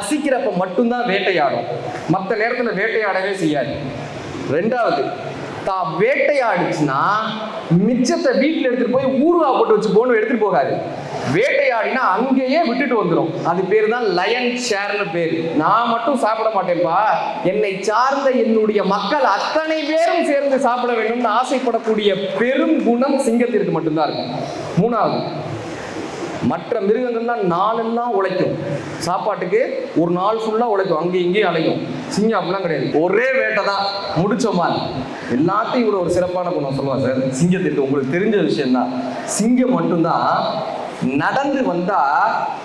பசிக்கிறப்ப மட்டும்தான் வேட்டையாடும். மற்ற நேரத்தில் வேட்டையாடவே செய்யாது. ரெண்டாவது தான் வேட்டையாடுச்சுன்னா மிச்சத்தை வீட்டில் எடுத்துகிட்டு போய் ஊறுகா போட்டு வச்சு போன்னு எடுத்துகிட்டு போகாது. வேட்டையாடினா அங்கேயே விட்டுட்டு வந்துடும் அது பேர் தான் லயன் ஷேர்னு பேர். நான் மட்டும் சாப்பிட மாட்டேன்ப்பா என்னை சார்ந்த என்னுடைய மக்கள் அத்தனை பேரும் சேர்ந்து சாப்பிட வேண்டும்னு ஆசைப்படக்கூடிய பெரும் குணம் சிங்கத்திற்கு மட்டும்தான் இருக்கும். மூணாவது மற்ற மிருகங்கள்லாம் நாளெல்லாம் உழைக்கும். சாப்பாட்டுக்கு ஒரு நாள் ஃபுல்லாக உழைக்கும். அங்கேயும் இங்கேயும் அலையும். சிங்கம் அப்படிலாம் கிடையாது. ஒரே வேட்டை தான். முடிச்சோமா எல்லாத்தையும் இவ்வளோ ஒரு சிறப்பான குணம் சொல்லுவாங்க சார். சிங்கத்திற்கு உங்களுக்கு தெரிஞ்ச விஷயம்தான் சிங்கம் மட்டும்தான் நடந்து வந்தா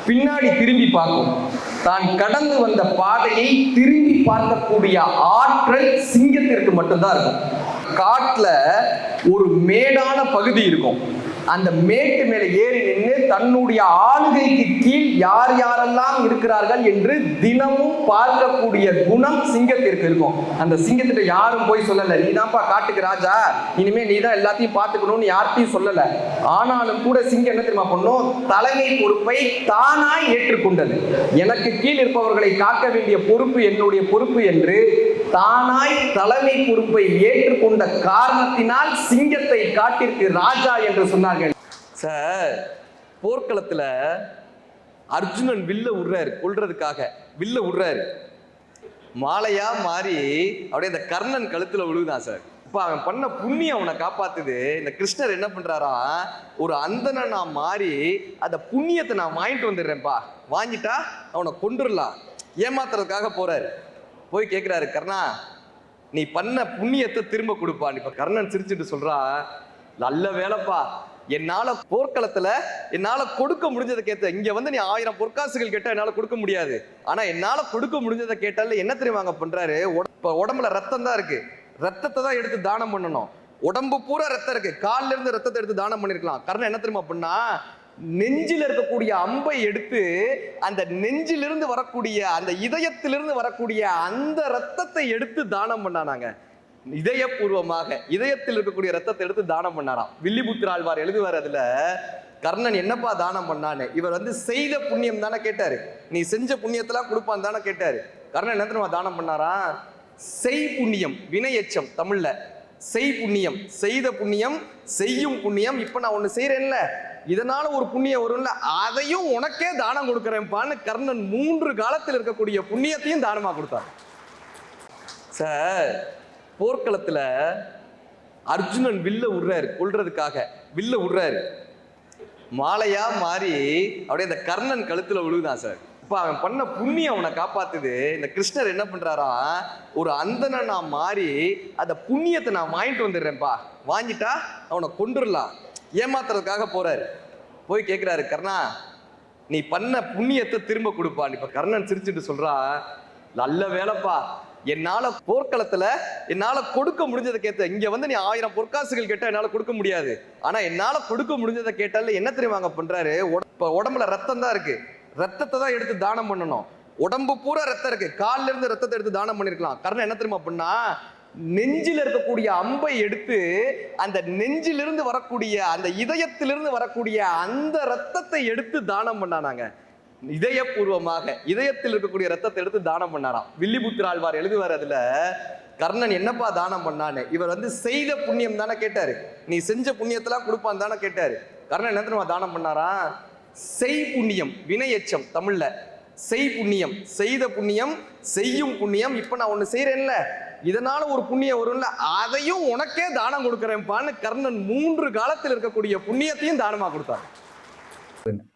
பின்னாடி திரும்பி பார்க்கும். தான் கடந்து வந்த பாதையை திரும்பி பார்க்கக்கூடிய ஆற்றல் சிங்கத்திற்கு மட்டும்தான் இருக்கும். காட்டுல ஒரு மேடான பகுதி இருக்கும். அந்த மேட்டு மேலே ஏறி நின்று தன்னுடைய ஆளுகைக்கு கீழ் யார் யாரெல்லாம் இருக்கிறார்கள் என்று தினமும் பார்க்கக்கூடிய குணம் சிங்கத்திற்கு இருக்கும். அந்த சிங்கத்திட்ட யாரும் போய் சொல்லல நீதான்ப்பா காட்டுக்கு ராஜா இனிமே நீ தான் எல்லாத்தையும் பார்த்துக்கணும்னு யார்கிட்டையும் சொல்லல. ஆனாலும் கூட சிங்கம் என்ன தெரியுமா பண்ணும்? தலைமை பொறுப்பை தானாய் ஏற்றுக்கொண்டது. எனக்கு கீழ் இருப்பவர்களை காக்க வேண்டிய பொறுப்பு என்னுடைய பொறுப்பு என்று தானாய் தலைமை பொறுப்பை ஏற்றுக்கொண்ட காரணத்தினால் சிங்கத்தை காட்டிற்கு ராஜா என்று சொன்னார்கள். சார் போர்க்களத்துல அர்ஜுனன் வில்ல விடுறாரு கொள்றதுக்காக வில்ல விடுறாரு மாலையா மாறி அப்படியே இந்த கர்ணன் கழுத்துல விழுகுதான் சார். இப்ப அவன் பண்ண புண்ணியம் அவனை காப்பாத்துது. இந்த கிருஷ்ணர் என்ன பண்றாரா ஒரு அந்தனை நான் மாறி அந்த புண்ணியத்தை நான் வாங்கிட்டு வந்துடுறேன்ப்பா. வாங்கிட்டா அவனை கொண்டுடலாம் ஏமாத்துறதுக்காக போறாரு. போய் கேட்குறாரு கர்ணா நீ பண்ண புண்ணியத்தை திரும்ப கொடுப்பான் இப்ப கர்ணன் சிரிச்சுட்டு சொல்றா நல்ல வேலைப்பா. என்னால போர்க்களத்துல என்னால கொடுக்க முடிஞ்சதை கேட்ட இங்க வந்து நீ ஆயிரம் பொற்காசுகள் கேட்டா என்னால கொடுக்க முடியாது. ஆனா என்னால கொடுக்க முடிஞ்சதை கேட்டால என்ன தெரியுமாங்க பண்றாரு? உட- உடம்புல ரத்தம் தான் இருக்கு. ரத்தத்தை தான் எடுத்து தானம் பண்ணணும். உடம்பு பூரா ரத்தம் இருக்கு. கால்ல இருந்து ரத்தத்தை எடுத்து தானம் பண்ணிருக்கலாம். கர்ணன் என்ன தெரியுமா பண்ணா நெஞ்சில் இருக்கக்கூடிய அம்பை எடுத்து அந்த நெஞ்சிலிருந்து வரக்கூடிய அந்த இதயத்திலிருந்து வரக்கூடிய அந்த ரத்தத்தை எடுத்து தானம் பண்ணானாங்க. இதயபூர்வமாக இதயத்தில் இருக்கக்கூடிய ரத்தத்தை எடுத்து தானம் பண்ணாராம். வில்லிபுத்திராழ்வார் எழுதுவார் அதுல கர்ணன் என்னப்பா தானம் பண்ணான்னு? இவர் வந்து செய்த புண்ணியம் தானே கேட்டாரு. நீ செஞ்ச புண்ணியத்தெல்லாம் கொடுப்பான் தானே கேட்டாரு. கர்ணன் என்ன தெரியுமா தானம் பண்ணாரா? செய் புண்ணியம் வினையச்சம் தமிழ்ல. செய் புண்ணியம் செய்த புண்ணியம் செய்யும் புண்ணியம். இப்ப நான் ஒண்ணு செய்யறேன்ல இதனால ஒரு புண்ணியம் வரும்ல? அதையும் உனக்கே தானம் கொடுக்குறேன்ப்பான்னு கர்ணன் மூன்று காலத்தில் இருக்கக்கூடிய புண்ணியத்தையும் தானமா கொடுத்தார். சார் போர்க்களத்துல அர்ஜுனன் வில்ல விடுறாரு கொள்றதுக்காக வில்ல விடுறாரு மாலையா மாறி அப்படியே இந்த கர்ணன் கழுத்துல விழுகுதான் சார். இப்ப அவன் பண்ண புண்ணியம் அவனை காப்பாத்துது. இந்த கிருஷ்ணர் என்ன பண்றாரா? ஒரு அந்தனா மாறி அந்த புண்ணியத்தை நான் வாங்கிட்டு வந்துடுறேன்ப்பா. வாங்கிட்டா அவனை கொண்டுடலாம் ஏமாத்துறதுக்காக போறாரு. போய் கேட்குறாரு கர்ணா நீ பண்ண புண்ணியத்தை திரும்ப கொடுப்பான் இப்ப கர்ணன் சிரிச்சுட்டு சொல்றா நல்ல வேலைப்பா. என்னால போர்க்களத்துல என்னால கொடுக்க முடிஞ்சதை கேட்ட இங்க வந்து நீ ஆயிரம் பொற்காசுகள் கேட்டா என்னால கொடுக்க முடியாது. ஆனா என்னால கொடுக்க முடிஞ்சதை கேட்டால என்ன தெரியுமாங்க பண்றாரு? உட- உடம்புல ரத்தம் தான் இருக்கு. ரத்தத்தை தான் எடுத்து தானம் பண்ணணும். உடம்பு பூரா ரத்தம் இருக்கு. கால்ல இருந்து ரத்தத்தை எடுத்து தானம் பண்ணிருக்கலாம். கர்ணன் என்ன தெரியுமா பண்ணா நெஞ்சில் இருக்கக்கூடிய அம்பை எடுத்து அந்த நெஞ்சிலிருந்து வரக்கூடிய அந்த இதயத்திலிருந்து வரக்கூடிய அந்த ரத்தத்தை எடுத்து தானம் பண்ணானாங்க. இதயபூர்வமாக இதயத்தில் இருக்கக்கூடிய ரத்தத்தை எடுத்து தானம் பண்ணாராம். வில்லிபுத்திர ஆழ்வார் எழுதுவார் அதுல கர்ணன் என்னப்பா தானம் பண்ணான்னு? இவர் வந்து செய்த புண்ணியம் தானே கேட்டாரு. நீ செஞ்ச புண்ணியத்தெல்லாம் கொடுப்பான் தானே கேட்டாரு. கர்ணன் என்ன தெரியுமா தானம் பண்ணாரா? செய் புண்ணியம் வினையச்சம் தமிழ்ல. செய் புண்ணியம் செய்த புண்ணியம் செய்யும் புண்ணியம். இப்ப நான் ஒண்ணு செய்யறேன்ல இதனால ஒரு புண்ணியம் வரும்ல அதையும் உனக்கே தானம் கொடுக்குறேன்ப்பான்னு கர்ணன் மூன்று காலத்தில் இருக்கக்கூடிய புண்ணியத்தையும் தானமா கொடுத்தார்.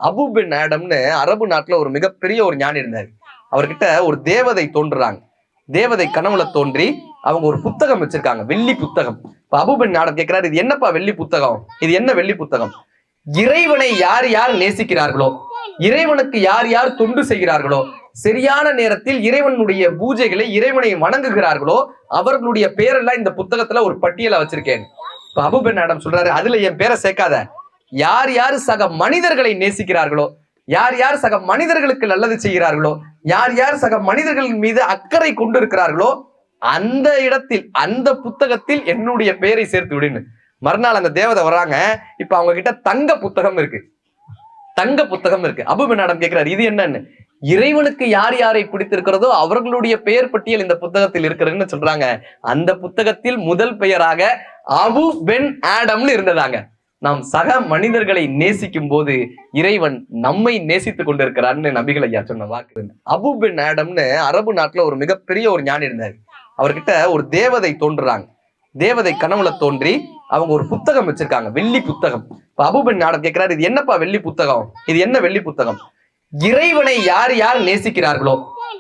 அபு பின் ஆடம்னு அரபு நாட்டுல ஒரு மிகப்பெரிய ஒரு ஞானி இருந்தார். அவர்கிட்ட ஒரு தேவதை தோன்றுறாங்க. தேவதை கனவுல தோன்றி அவங்க ஒரு புத்தகம் வச்சிருக்காங்க வெள்ளி புத்தகம். இப்ப அபு பின் ஆடம் கேட்கிறாரு இது என்னப்பா வெள்ளி புத்தகம்? இது என்ன வெள்ளி புத்தகம்? இறைவனை யார் யார் நேசிக்கிறார்களோ இறைவனுக்கு யார் யார் தொண்டு செய்கிறார்களோ சரியான நேரத்தில் இறைவனுடைய பூஜைகளை இறைவனை வணங்குகிறார்களோ அவர்களுடைய பேரெல்லாம் இந்த புத்தகத்துல ஒரு பட்டியலை வச்சிருக்கேன். இப்ப அபு பின் ஆடம் சொல்றாரு அதுல என் பேரை சேர்க்காத. யார் யார் சக மனிதர்களை நேசிக்கிறார்களோ யார் யார் சக மனிதர்களுக்கு நல்லது செய்கிறார்களோ யார் யார் சக மனிதர்களின் மீது அக்கறை கொண்டிருக்கிறார்களோ அந்த இடத்தில் அந்த புத்தகத்தில் என்னுடைய பெயரை சேர்த்து விடுன்னு. மறுநாள் அந்த தேவதை வர்றாங்க இப்ப அவங்க கிட்ட தங்க புத்தகம் இருக்கு. தங்க புத்தகம் இருக்கு. அபுபினாடம் கேட்கிறாரு இது என்னன்னு? இறைவனுக்கு யார் யாரை பிடித்திருக்கிறதோ அவர்களுடைய பெயர் பட்டியல் இந்த புத்தகத்தில் இருக்கிறதுன்னு சொல்றாங்க. அந்த புத்தகத்தில் முதல் பெயராக அபு பென் ஆடம்னு இருந்ததாங்க. நாம் சக மனிதர்களை நேசிக்கும் போது இறைவன் நம்மை நேசித்துக் கொண்டிருக்கிறான்னு நபிகள் ஐயா சொன்ன வாக்கு. அபு பென் ஆடம்னு அரபு நாட்டுல ஒரு மிகப்பெரிய ஒரு ஞானி இருந்தார். அவர்கிட்ட ஒரு தேவதை தோன்றுறாங்க. தேவதை கனவுல தோன்றி அவங்க ஒரு புத்தகம் வச்சிருக்காங்க. வெள்ளி புத்தகம். இப்ப அபு பென் ஆடம் கேட்கிறாரு இது என்னப்பா வெள்ளி புத்தகம்? இது என்ன வெள்ளி புத்தகம்? இறைவனை யார் யார் நேசிக்கிறார்களோ?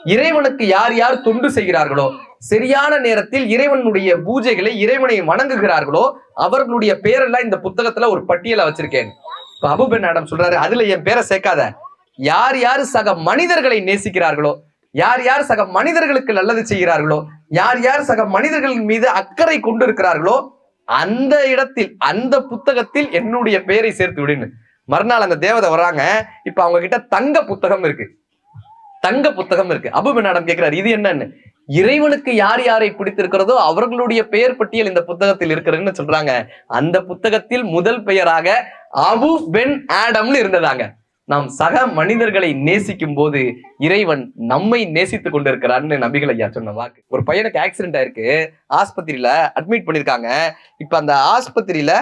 இறைவனுக்கு யார் யார் தொண்டு செய்கிறார்களோ? சரியான நேரத்தில் இறைவனுடைய பூஜைகளை இறைவனை வணங்குகிறார்களோ அவர்களுடைய பேரெல்லாம் இந்த புத்தகத்துல ஒரு பட்டியலை வச்சிருக்கேன். இப்ப அபுபென் மேடம் சொல்றாரு அதுல என் பேரை சேர்க்காத. யார் யார் சக மனிதர்களை நேசிக்கிறார்களோ யார் யார் சக மனிதர்களுக்கு நல்லது செய்கிறார்களோ யார் யார் சக மனிதர்களின் மீது அக்கறை கொண்டு இருக்கிறார்களோ அந்த இடத்தில் அந்த புத்தகத்தில் என்னுடைய பெயரை சேர்த்து விடுன்னு. மறுநாள் அந்த தேவதை வர்றாங்க. இப்ப அவங்க கிட்ட தங்க புத்தகம் இருக்கு. தங்க புத்தகம் இருக்கு. அபுபென் ஆடம் கேட்கிறாரு இது என்னன்னு? இறைவனுக்கு யார் யாரை பிடித்திருக்கிறதோ அவர்களுடைய பெயர் பட்டியல் இந்த புத்தகத்தில் இருக்கிறதுன்னு சொல்றாங்க. அந்த புத்தகத்தில் முதல் பெயராக அபு பென் ஆடம்னு இருந்ததாங்க. நாம் சக மனிதர்களை நேசிக்கும் போது இறைவன் நம்மை நேசித்துக் கொண்டிருக்கிறான்னு நபிகள் ஐயா சொன்ன வாக்கு. ஒரு பையனுக்கு ஆக்சிடென்ட் ஆயிருக்கு. ஆஸ்பத்திரியில அட்மிட் பண்ணிருக்காங்க. இப்ப அந்த ஆஸ்பத்திரியில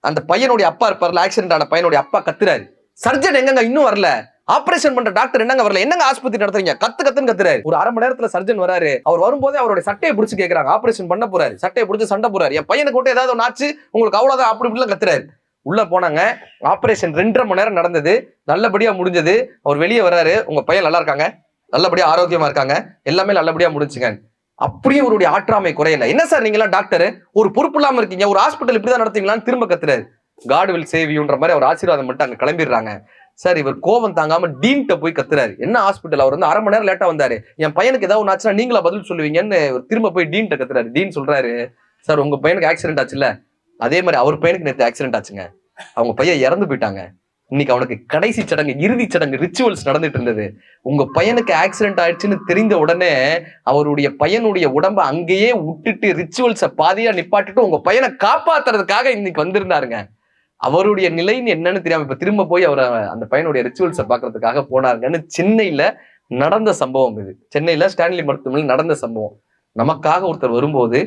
அந்த பையனுடைய அப்பா இருப்பார்ல ஆக்சிடென்ட் ஆன பையனுடைய அப்பா கத்துறாரு. சர்ஜன் எங்கங்க இன்னும் வரல? ஆபரேஷன் பண்ற டாக்டர் என்னங்க வரல? என்னங்க ஆஸ்பத்திரி நடத்துறீங்க? கத்து கத்துன்னு கத்துறாரு. ஒரு அரை மணி நேரத்துல சர்ஜன் வராரு. அவர் வரும்போதே அவருடைய சட்டையை பிடிச்சு கேட்கறாங்க ஆபரேஷன் பண்ண போறாரு. சட்டையை பிடிச்சு சண்டை போறாரு என் பையனுக்கு மட்டும் ஏதாவது ஒன்று ஆச்சு உங்களுக்கு அவ்வளவுதான் அப்படி இப்படிலாம் கத்துறாரு. உள்ள போனாங்க. ஆபரேஷன் ரெண்டரை மணி நேரம் நடந்தது. நல்லபடியா முடிஞ்சது. அவர் வெளியே வராரு. உங்க பையன் நல்லா இருக்காங்க. நல்லபடியா ஆரோக்கியமா இருக்காங்க. எல்லாமே நல்லபடியா முடிஞ்சுங்க அப்படியே அவருடைய ஆற்றாமை குறையல. என்ன சார் நீங்களாம் டாக்டர் ஒரு பொறுப்பு இல்லாம இருக்கீங்க. ஒரு ஹாஸ்பிட்டல் இப்படிதான் நடத்தீங்களான்னு திரும்ப கத்துறாரு. காட் வில் சேவியூன்ற மாதிரி அவர் ஆசீர்வாதம் மட்டும் அங்க கிளம்பிடுறாங்க. சார் இவர் கோவம் தாங்காம டீன்ட்ட போய் கத்துறாரு. என்ன ஹாஸ்பிட்டல் அவர் வந்து அரை மணி நேரம் லேட்டா வந்தாரு. என் பையனுக்கு ஏதாவது ஒன்று ஆச்சுன்னா நீங்களா பதில் சொல்லுவீங்கன்னு இவர் திரும்ப போய் டீன்ட்ட கத்துறாரு. டீன் சொல்றாரு சார் உங்க பையனுக்கு ஆக்சிடென்ட் ஆச்சுல்ல? அதே மாதிரி அவர் பையனுக்கு நேற்று ஆக்சிடென்ட் ஆச்சுங்க. அவங்க பையன் இறந்து போயிட்டாங்க. இன்னைக்கு அவனுக்கு கடைசி சடங்கு இறுதி சடங்கு ரிச்சுவல்ஸ் நடந்துட்டு இருந்தது. உங்க பையனுக்கு ஆக்சிடென்ட் ஆயிடுச்சுன்னு தெரிந்த உடனே அவருடைய பையனுடைய உடம்ப அங்கேயே விட்டுட்டு ரிச்சுவல்ஸை பாதியா நிப்பாட்டிட்டு உங்க பையனை காப்பாத்துறதுக்காக இன்னைக்கு வந்திருந்தாருங்க. அவருடைய நிலைன்னு என்னன்னு தெரியாம இப்ப திரும்ப போய் அவர் அந்த பையனுடைய ரிச்சுவல்ஸை பாக்குறதுக்காக போனாருங்கன்னு சென்னையில நடந்த சம்பவம் இது. சென்னையில ஸ்டான்லி மருத்துவமனையில் நடந்த சம்பவம். நமக்காக ஒருத்தர் வரும்போது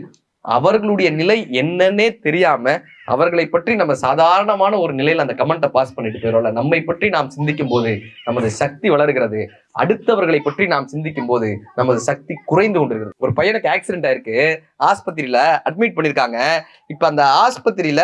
அவர்களுடைய நிலை என்னன்னே தெரியாம அவர்களை பற்றி நம்ம சாதாரணமான ஒரு நிலையில அந்த கமெண்ட்டை பாஸ் பண்ணிட்டு போயிடும்ல நம்மை பற்றி நாம் சிந்திக்கும் போது நமது சக்தி வளர்கிறது. அடுத்தவர்களை பற்றி நாம் சிந்திக்கும் போது நமது சக்தி குறைந்து கொண்டிருக்கிறது. ஒரு பையனுக்கு ஆக்சிடென்ட் ஆயிருக்கு. ஆஸ்பத்திரியில அட்மிட் பண்ணிருக்காங்க. இப்ப அந்த ஆஸ்பத்திரியில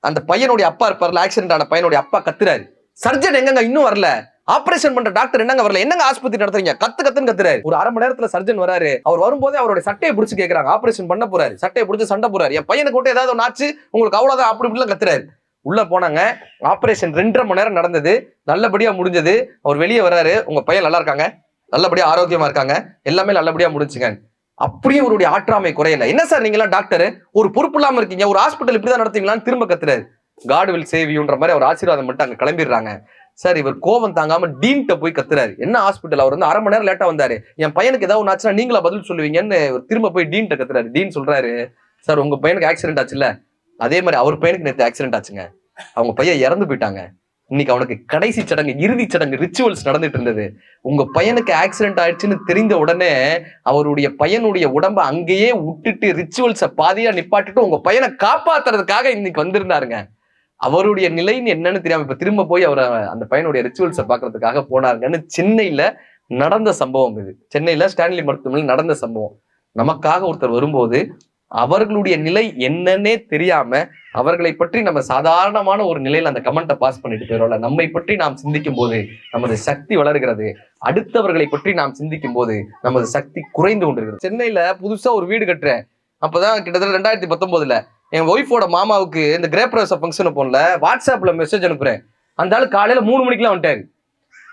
அந்த பையனுடைய அப்பா இருப்பார்ல. ஆக்சிடென்ட் ஆன பையனுடைய அப்பா கத்துறாரு. சர்ஜன் எங்கங்க இன்னும் வரல? ஆபரேஷன் பண்ற டாக்டர் என்னங்க வரல? என்னங்க ஆஸ்பத்திரி நடத்துறீங்க? கத்து கத்துன்னு கத்துறாரு. ஒரு அரை மணி நேரத்துல சர்ஜன் வராரு. அவர் வரும்போதே அவருடைய சட்டையை பிடிச்சு கேட்கறாங்க ஆபரேஷன் பண்ண போறாரு. சட்டையை பிடிச்சு சண்டை போறாரு என் பையனுக்கு மட்டும் ஏதாவது ஒன்று ஆச்சு உங்களுக்கு அவ்வளவுதான் அப்படி இப்படிலாம் கத்துறாரு. உள்ள போனாங்க. ஆபரேஷன் ரெண்டரை மணி நேரம் நடந்தது. நல்லபடியா முடிஞ்சது. அவர் வெளியே வராரு. உங்க பையன் நல்லா இருக்காங்க. நல்லபடியா ஆரோக்கியமா இருக்காங்க. எல்லாமே நல்லபடியா முடிஞ்சுங்க அப்படியே அவருடைய ஆற்றாமை குறையல. என்ன சார் நீங்க எல்லாம் டாக்டர் ஒரு பொறுப்பு இல்லாம இருக்கீங்க. ஒரு ஹாஸ்பிட்டல் இப்படிதான் நடத்தீங்களான்னு திரும்ப கத்துறாரு. காட் வில் சேவ் மாதிரி அவர் ஆசீர்வாதம் மட்டும் அங்க கிளம்பிடுறாங்க. சார் இவர் கோவம் தாங்காம டீன்ட்ட போய் கத்துறாரு. என்ன ஹாஸ்பிட்டல் அவர் வந்து அரை மணி நேரம் லேட்டா வந்தாரு. என் பையனுக்கு ஏதாவது ஒன்று ஆச்சுன்னா நீங்களா பதில் சொல்லுவீங்கன்னு இவர் திரும்ப போய் டீன்ட்ட கத்துறாரு. டீன் சொல்றாரு சார் உங்க பையனுக்கு ஆக்சிடென்ட் ஆச்சுல்ல? அதே மாதிரி அவர் பையனுக்கு நேற்று ஆக்சிடென்ட் ஆச்சுங்க. அவங்க பையன் இறந்து போயிட்டாங்க. இன்னைக்கு அவனுக்கு கடைசி சடங்கு இறுதி சடங்கு ரிச்சுவல்ஸ் நடந்துட்டு இருந்தது. உங்க பையனுக்கு ஆக்சிடென்ட் ஆயிடுச்சுன்னு தெரிந்த உடனே அவருடைய பையனுடைய உடம்ப அங்கேயே விட்டுட்டு ரிச்சுவல்ஸை பாதியா நிப்பாட்டிட்டு உங்க பையனை காப்பாத்துறதுக்காக இன்னைக்கு வந்திருந்தாருங்க. அவருடைய நிலைன்னு என்னன்னு தெரியாம இப்ப திரும்ப போய் அவர் அந்த பையனுடைய ரிச்சுவல்ஸை பாக்குறதுக்காக போனாருங்கன்னு சென்னையில நடந்த சம்பவம் இது. சென்னையில ஸ்டான்லி மருத்துவமனையில் நடந்த சம்பவம். நமக்காக ஒருத்தர் வரும்போது அவர்களுடைய நிலை என்னன்னே தெரியாம அவர்களை பற்றி நம்ம சாதாரணமான ஒரு நிலையில அந்த கமெண்ட்டை பாஸ் பண்ணிட்டு போயிடும்ல நம்மை பற்றி நாம் சிந்திக்கும் போது நமது சக்தி வளர்கிறது. அடுத்தவர்களை பற்றி நாம் சிந்திக்கும் போது நமது சக்தி குறைந்து கொண்டிருக்கிறது. சென்னையில புதுசா ஒரு வீடு கட்டுறேன். அப்பதான் கிட்டத்தட்ட ரெண்டாயிரத்தி பத்தொன்பதுல என் ஒய்ஃபோட மாமாவுக்கு இந்த கிரேப்ரவேச ஃபங்க்ஷன் போனல வாட்ஸ்அப்பில் மெசேஜ் அனுப்புறேன். அந்த ஆள் காலையில் மூணு மணிக்கெல்லாம் வந்துட்டாரு.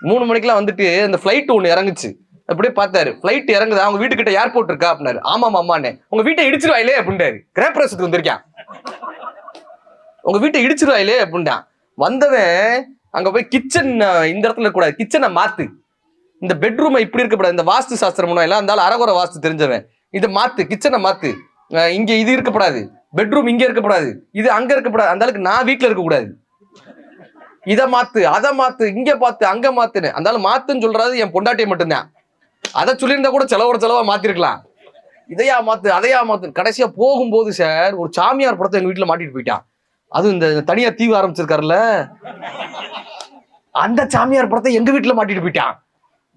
மூணு மணிக்கெல்லாம் வந்துட்டு இந்த ஃப்ளைட் ஒன்று இறங்குச்சு. அப்படியே பார்த்தாரு ஃப்ளைட் இறங்குதா? அவங்க வீட்டுக்கிட்ட ஏர்போர்ட் இருக்கா? அப்படின்னாரு. ஆமாம் ஆமாண்ணே உங்கள் வீட்டை இடிச்சிருவாயிலே அப்படின்ட்டாரு கிரேப்ரவேசத்துக்கு வந்திருக்கான். உங்க வீட்டை இடிச்சிருவாயிலே அப்படின்ட்டான் வந்தவன் அங்கே போய் கிச்சன் இந்த இடத்துல இருக்கக்கூடாது. கிச்சனை மாற்று இந்த பெட்ரூமை இப்படி இருக்கக்கூடாது. இந்த வாஸ்து சாஸ்திரம் எல்லாம் இருந்தாலும் அரகுற வாஸ்து தெரிஞ்சவன். இதை மாற்று கிச்சனை மாற்று இங்கே இது இருக்கக்கூடாது. பெட்ரூம் இங்கே இருக்கக்கூடாது. இது அங்கே இருக்கக்கூடாது. அந்த அளவுக்கு நான் வீட்டில் இருக்கக்கூடாது. இதை மாத்து அதை மாத்து இங்கே பார்த்து அங்கே மாத்துன்னு. அந்த மாத்துன்னு சொல்றது என் பொண்டாட்டியை மட்டும்தான். அதை சொல்லியிருந்தா கூட செலவோட செலவாக மாத்திருக்கலாம். இதையா மாத்து அதையா மாத்து. கடைசியா போகும்போது சார் ஒரு சாமியார் படத்தை எங்க வீட்டுல மாட்டிட்டு போயிட்டான். அதுவும் இந்த தனியா தீவு ஆரம்பிச்சிருக்காருல்ல. அந்த சாமியார் படத்தை எங்க வீட்டுல மாட்டிட்டு போயிட்டான்?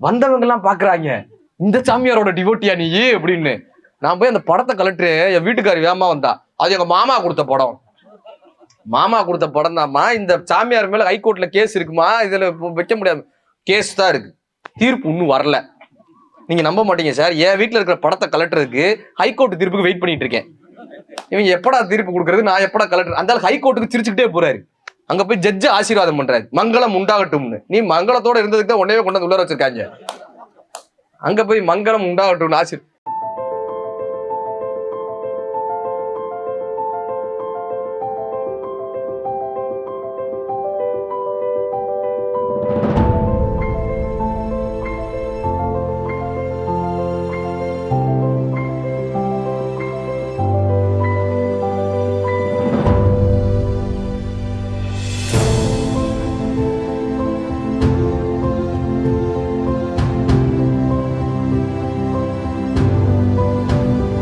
வந்தவங்க எல்லாம் பாக்குறாங்க இந்த சாமியாரோட டிவோட்டியா நீ அப்படின்னு. நான் போய் அந்த படத்தை கலட்டு என் வீட்டுக்காரி வேமா வந்தா. அது எங்க மாமா கொடுத்த படம். மாமா கொடுத்த படம் தான்மா. இந்த சாமியார் மேல ஹைகோர்ட்ல கேஸ் இருக்குமா? இதுல வைக்க முடியாது. கேஸ் தான் இருக்கு. தீர்ப்பு இன்னும் வரல. நீங்க நம்ப மாட்டீங்க சார். என் வீட்டுல இருக்கிற படத்தை கலட்டுறதுக்கு ஹைகோர்ட் தீர்ப்புக்கு வெயிட் பண்ணிட்டு இருக்கேன். இவங்க எப்படா தீர்ப்பு கொடுக்கறது? நான் எப்படா கலெக்டர் அந்த ஹைகோர்ட்டுக்கு சிரிச்சுக்கிட்டே போறாரு. அங்க போய் ஜட்ஜு ஆசீர்வாதம் பண்றாரு. மங்களம் உண்டாகட்டும்னு. நீ மங்களத்தோட இருந்ததுக்கு தான் உடனே கொண்டு வந்து உள்ள வச்சிருக்காங்க. அங்க போய் மங்களம் உண்டாகட்டும்னு ஆசீர்